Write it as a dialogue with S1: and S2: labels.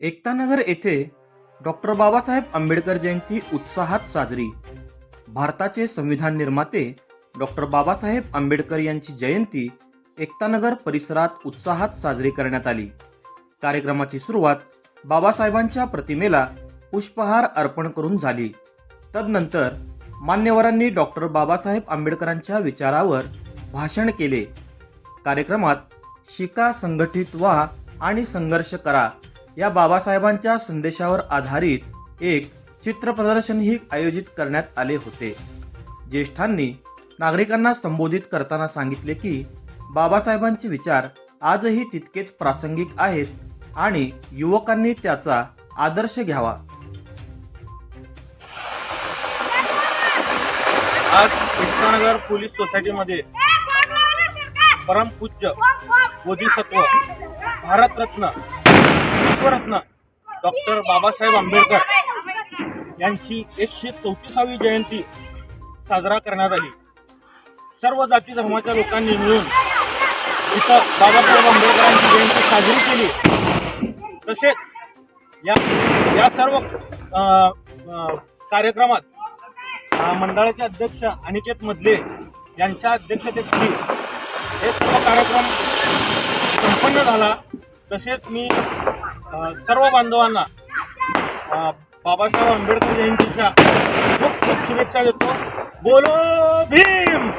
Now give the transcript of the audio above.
S1: एकतानगर येथे डॉक्टर बाबासाहेब आंबेडकर जयंती उत्साहात साजरी. भारताचे संविधान निर्माते डॉक्टर बाबासाहेब आंबेडकर यांची जयंती एकतानगर परिसरात उत्साहात साजरी करण्यात आली. कार्यक्रमाची सुरुवात बाबासाहेबांच्या प्रतिमेला पुष्पहार अर्पण करून झाली. तदनंतर मान्यवरांनी डॉक्टर बाबासाहेब आंबेडकरांच्या विचारावर भाषण केले. कार्यक्रमात शिका संघटित व्हा आणि संघर्ष करा. या बाबासाहेबांच्या संदेशावर आधारित एक चित्र प्रदर्शनही आयोजित करण्यात आले होते. ज्येष्ठांनी नागरिकांना संबोधित करताना सांगितले की बाबासाहेबांचे विचार आजही तितकेच प्रासंगिक आहेत आणि युवकांनी त्याचा आदर्श घ्यावा.
S2: आज कृष्णनगर पोलीस सोसायटीमध्ये परमपूज्य बोधिसत्व भारतरत्न विश्वरत्न डॉक्टर बाबासाहेब आंबेडकर यांची एकशे चौतीसावी जयंती साजरा करण्यात आली. सर्व जाती धर्माच्या लोकांनी मिळून इथं बाबासाहेब आंबेडकरांची जयंती साजरी केली. तसेच या या सर्व कार्यक्रमात मंडळाचे अध्यक्ष अनिकेत मधले यांच्या अध्यक्षतेखाली हे सर्व कार्यक्रम संपन्न झाला. तसेच मी सर्व बांधवांना बाबासाहेब आंबेडकर जयंतीच्या खूप खूप शुभेच्छा देतो. बोलो भीम!